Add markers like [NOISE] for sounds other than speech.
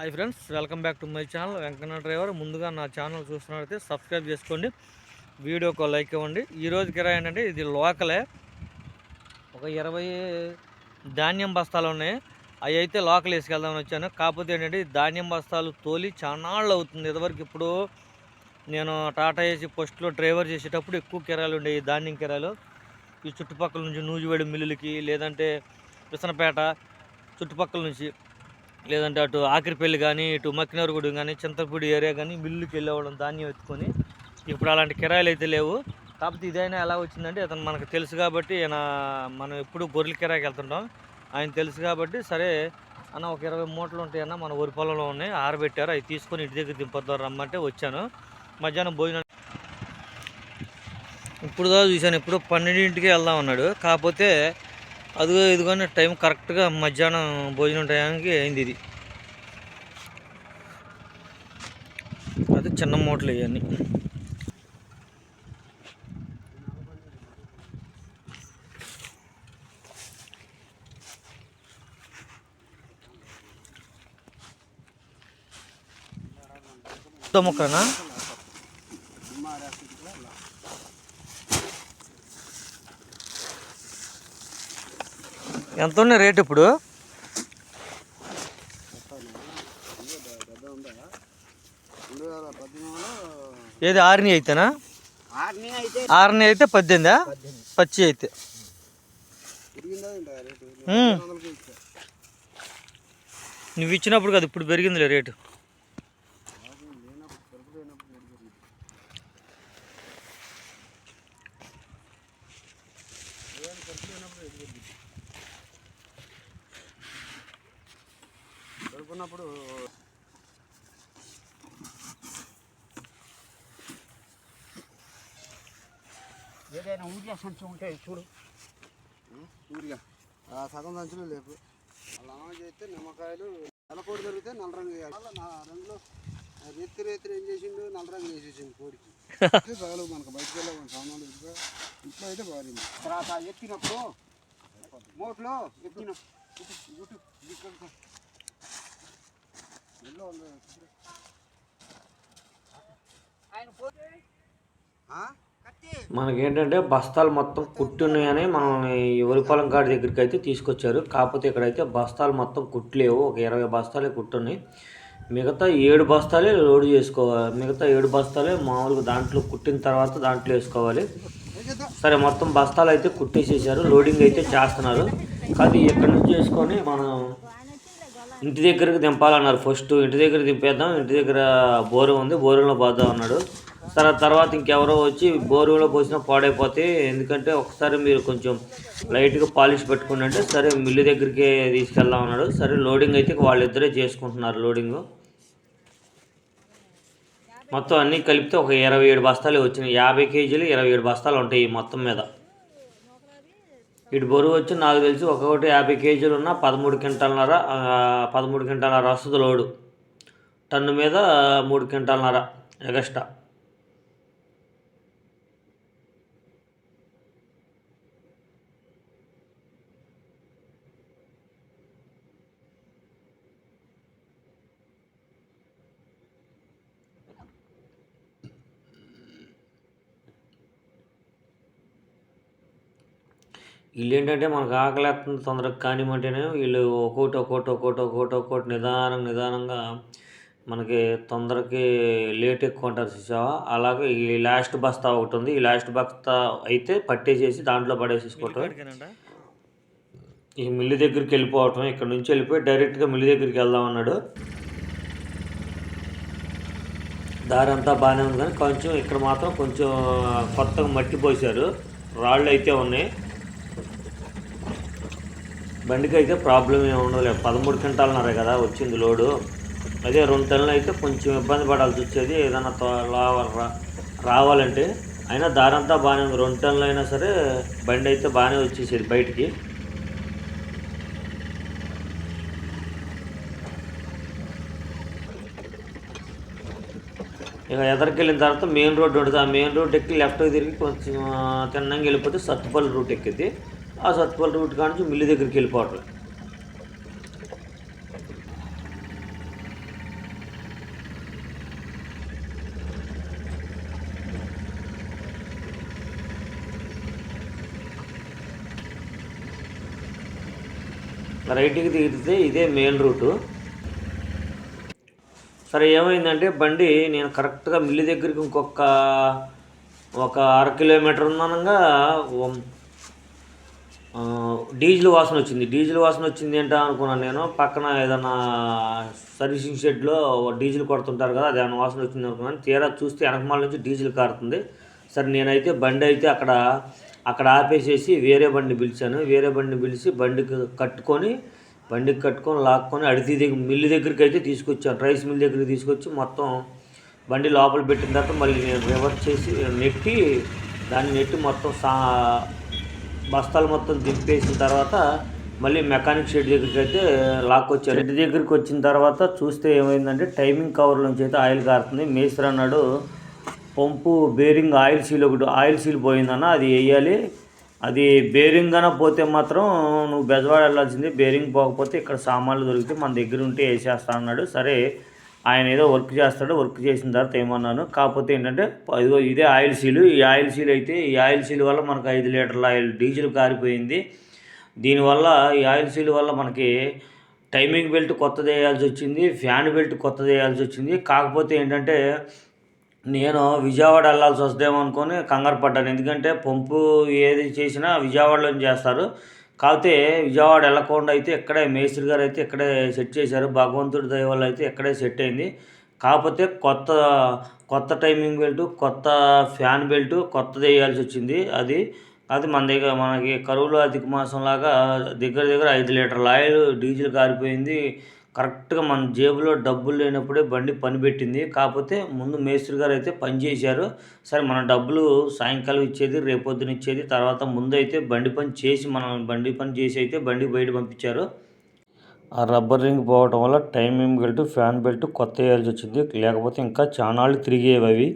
Hi friends welcome back to my channel. Venkanna driver. ముందుగా నా channel చూస్తున్నట్లయితే subscribe చేసుకోండి. వీడియోకి లైక్ ఇవ్వండి. ఈరోజు కిరాయి ఏంటంటే ఇది లోకలే. ఒక ఇరవై ధాన్యం బస్తాలు ఉన్నాయి. అవి అయితే లోకల్ వేసుకెళ్దామని వచ్చాను. కాకపోతే ఏంటంటే ధాన్యం బస్తాలు తోలి చానాళ్ళు అవుతుంది. ఇదివరకు ఇప్పుడు నేను టాటా ఏసీ పోస్ట్లో డ్రైవర్ చేసేటప్పుడు ఎక్కువ కిరాయిలు ఉండేవి ధాన్యం కిరాయిలు. ఈ చుట్టుపక్కల నుంచి నూజివేడి మిల్లులకి లేదంటే విసనపేట చుట్టుపక్కల నుంచి లేదంటే అటు ఆఖరిపల్లి కానీ ఇటు మక్కినరుగుడి కానీ చింతపూడి ఏరియా కానీ మిల్లుకి వెళ్ళేవాళ్ళం ధాన్యం ఎత్తుకొని. ఇప్పుడు అలాంటి కిరాయిలు అయితే లేవు. కాకపోతే ఇదైనా ఎలా వచ్చిందంటే అతను మనకు తెలుసు కాబట్టి ఈయన మనం ఎప్పుడు గొర్రెల కిరాయికి వెళ్తుంటాం. ఆయన తెలుసు కాబట్టి సరే అన్న ఒక ఇరవై మూటలు ఉంటాయన్న మన వరి పొలంలో ఉన్నాయి ఆరబెట్టారు అవి తీసుకొని ఇంటి దగ్గర దింపొద్దాం రమ్మంటే వచ్చాను. మధ్యాహ్నం భోజనం ఇప్పుడు దా చూశాను ఇప్పుడు పన్నెండింటికి వెళ్దాం అన్నాడు. కాకపోతే అదిగో ఇదిగోనే టైం కరెక్ట్గా మధ్యాహ్నం భోజనం టైంకి అయింది ఇది. అది చిన్న మూటలు ఇవన్నీ. మొక్కనా ఎంత ఉన్నాయి రేట్ ఇప్పుడు? ఏది ఆర్ని అయితేనా? ఆర్ని అయితే పద్దెనిమిదా? పచ్చి అయితే. నువ్వు ఇచ్చినప్పుడు కాదు ఇప్పుడు పెరిగిందిలే రేటు. పెరిగింది. ఏదైనా ఊరిగా సంచి ఉంటే చూడు. ఊరిగా. ఆ సగం సంచులు లేపు అలా చేస్తే నిమ్మకాయలు తెల్లకోడి దొరికితే నల్ల రంగు వేయాలి. అలా నా రంగులో రేత్రి రేత్రి ఏం చేసిండు? నల్ల రంగు వేసేసిండు కోడికి. [LAUGHS] చాలు మనకు బయటకు వెళ్ళే సామాన్లు ఇంట్లో ఇంట్లో అయితే బాగుంది. తర్వాత ఎత్తినప్పుడు మోట్లో ఎత్తిన గుట్టు ఎల్లో ఉంది. ఆయన పోతే ఆ? కత్తి మనకేంటంటే బస్తాలు మొత్తం కుట్టున్నాయని మనం ఈ వరిపాలెం కాడి దగ్గరికి అయితే తీసుకొచ్చారు. కాకపోతే ఇక్కడైతే బస్తాలు మొత్తం కుట్టలేవు. ఒక ఇరవై బస్తాలే కుట్టున్నాయి. మిగతా ఏడు బస్తాలే లోడ్ చేసుకోవాలి. మిగతా ఏడు బస్తాలే మామూలుగా దాంట్లో కుట్టిన తర్వాత దాంట్లో వేసుకోవాలి. సరే మొత్తం బస్తాలు అయితే కుట్టేసేసారు. లోడింగ్ అయితే చేస్తున్నారు. కానీ ఎక్కడి నుంచి చేసుకొని మనం ఇంటి దగ్గరకు దింపాలన్నారు ఫస్ట్. ఇంటి దగ్గర దింపేద్దాం ఇంటి దగ్గర బోరు ఉంది బోరులో పోద్దాం అన్నాడు. తర్వాత తర్వాత ఇంకెవరో వచ్చి బోరులో పోసినా పాడైపోతే ఎందుకంటే ఒకసారి మీరు కొంచెం లైట్గా పాలిష్ పెట్టుకుని అంటే సరే మిల్లు దగ్గరికి తీసుకెళ్దాం అన్నాడు. సరే లోడింగ్ అయితే వాళ్ళిద్దరే చేసుకుంటున్నారు లోడింగ్. మొత్తం అన్నీ కలిపితే ఒక ఇరవై ఏడు బస్తాలు వచ్చినాయి. యాభై కేజీలు ఇరవై ఏడు బస్తాలు ఉంటాయి మొత్తం మీద. ఇటు బరువు వచ్చి నాకు తెలిసి ఒక్కొక్కటి యాభై కేజీలు ఉన్న పదమూడు క్వింటాలన్నర పదమూడు క్వింటాలన్నర వస్తుంది లోడు. టన్ను మీద మూడు క్వింటాలన్నర ఎగస్ట్రా. వీళ్ళు ఏంటంటే మనకు ఆకలేస్తుంది తొందరగా కానివ్వంటేనే వీళ్ళు ఒక్కోటి ఒక్కోటి ఒక్కోటి ఒక్కోటి ఒక్కోటి నిదానం నిదానంగా మనకి తొందరకి లేట్ ఎక్కువ ఉంటారు చూసావా? అలాగే ఈ లాస్ట్ బస్తా ఒకటి ఉంది. ఈ లాస్ట్ బస్తా అయితే పట్టేసేసి దాంట్లో పడేసేసుకోవటం ఈ మిల్లు దగ్గరికి వెళ్ళిపోవటం ఇక్కడ నుంచి వెళ్ళిపోయి డైరెక్ట్గా మిల్లు దగ్గరికి వెళ్దాం అన్నాడు. దారి అంతా బాగానే ఉంది కానీ కొంచెం ఇక్కడ మాత్రం కొంచెం కొత్తగా మట్టి పోసారు రాళ్ళు అయితే ఉన్నాయి. బండికి అయితే ప్రాబ్లం ఏమి ఉండదు పదమూడు క్వింటాలన్నారే కదా వచ్చింది లోడు. అదే రెండు టన్నులు అయితే కొంచెం ఇబ్బంది పడాల్సి వచ్చేది. ఏదైనా తో- రా- రావాలంటే అయినా దారంతా బాగానే ఉంది. రెండు టన్నులు అయినా సరే బండి అయితే బాగానే వచ్చేసేది బయటికి. ఇక ఎదరికి వెళ్ళిన తర్వాత మెయిన్ రోడ్ ఉంటుంది ఆ మెయిన్ రోడ్ ఎక్కి లెఫ్ట్కి తిరిగి కొంచెం తిన్నంగా వెళ్ళిపోతే సత్తుపల్లి రూట్ ఎక్కింది. ఆ సత్పల్ రూట్ కానించి మిల్లు దగ్గరికి వెళ్ళిపోవటం. రైట్కి దిగితే ఇదే మెయిన్ రూటు. సరే ఏమైందంటే బండి నేను కరెక్ట్గా మిల్లి దగ్గరికి ఇంకొక ఒక అర కిలోమీటర్ ఉన్నానుగా డీజిల్ వాసన వచ్చింది. డీజిల్ వాసన వచ్చింది ఏంటా అనుకున్నాను నేను పక్కన ఏదైనా సర్వీసింగ్ షెడ్లో డీజిల్ కొడుతుంటారు కదా దాని వాసన వచ్చింది అనుకున్నాను. తీరా చూస్తే వెనకమాల నుంచి డీజిల్ కారుతుంది. సరే నేనైతే బండి అయితే అక్కడ అక్కడ ఆపేసేసి వేరే బండి పిలిచాను. వేరే బండిని పిలిచి బండికి కట్టుకొని బండికి కట్టుకొని లాక్కొని అడితి దగ్గర మిల్లు దగ్గరికి అయితే తీసుకొచ్చాను. రైస్ మిల్ దగ్గరికి తీసుకొచ్చి మొత్తం బండి లోపల పెట్టిన తర్వాత మళ్ళీ నేను రివర్స్ చేసి నెట్టి దాన్ని నెట్టి మొత్తం సా బస్తాలు మొత్తం దింపేసిన తర్వాత మళ్ళీ మెకానిక్ షెడ్ దగ్గరికి అయితే లాక్కొచ్చారు షెడ్ దగ్గరికి వచ్చిన తర్వాత చూస్తే ఏమైందంటే టైమింగ్ కవర్ నుంచి అయితే ఆయిల్ కారుతుంది. మేస్త్రి అన్నాడు పంపు బేరింగ్ ఆయిల్ సీల్ ఒకటి ఆయిల్ సీల్ పోయిందన్న అది వేయాలి. అది బేరింగ్ అన్న పోతే మాత్రం నువ్వు బెజవాడ వెళ్ళాల్సింది. బేరింగ్ పోకపోతే ఇక్కడ సామాన్లు దొరికితే మన దగ్గర ఉంటే వేసేస్తా అన్నాడు. సరే ఆయన ఏదో వర్క్ చేస్తాడు వర్క్ చేసిన తర్వాత ఏమన్నాను? కాకపోతే ఏంటంటే ఇదిగో ఇదే ఆయిల్ సీలు. ఈ ఆయిల్ సీల్ అయితే ఈ ఆయిల్ సీల్ వల్ల మనకు ఐదు లీటర్ల ఆయిల్ డీజిల్ కారిపోయింది. దీనివల్ల ఈ ఆయిల్ సీల్ వల్ల మనకి టైమింగ్ బెల్ట్ కొత్తది వేయాల్సి వచ్చింది ఫ్యాన్ బెల్ట్ కొత్తది వేయాల్సి వచ్చింది. కాకపోతే ఏంటంటే నేను విజయవాడ వెళ్ళాల్సి వస్తుందేమో అనుకొని కంగారు పడ్డాను. ఎందుకంటే పంపు ఏది చేసినా విజయవాడలో చేస్తారు. కాకపోతే విజయవాడ వెళ్ళకుండా అయితే ఇక్కడే మేస్త్రి గారు అయితే ఇక్కడే సెట్ చేశారు భగవంతుడి దయ వల్ల అయితే ఇక్కడే సెట్ అయింది. కాకపోతే కొత్త కొత్త టైమింగ్ బెల్ట్ కొత్త ఫ్యాన్ బెల్ట్ కొత్తది వేయాల్సి వచ్చింది. అది అది మన దగ్గర మనకి కరువులో అధిక మాసం లాగా దగ్గర దగ్గర ఐదు లీటర్ల ఆయిల్ డీజిల్ కారిపోయింది. కరెక్ట్గా మన జేబులో డబ్బులు లేనప్పుడే బండి పని పెట్టింది. కాకపోతే ముందు మేస్త్రి గారు అయితే పని చేశారు. సరే మన డబ్బులు సాయంకాలం ఇచ్చేది రేపొద్దున ఇచ్చేది తర్వాత ముందు అయితే బండి పని చేసి మనం బండి పని చేసి అయితే బండి బయట పంపించారు. ఆ రబ్బర్ రింగ్ పోవటం వల్ల టైమింగ్ బెల్ట్ ఫ్యాన్ బెల్ట్ కొత్త వేయాల్సి వచ్చింది. లేకపోతే ఇంకా చానాళ్ళు తిరిగేవి అవి.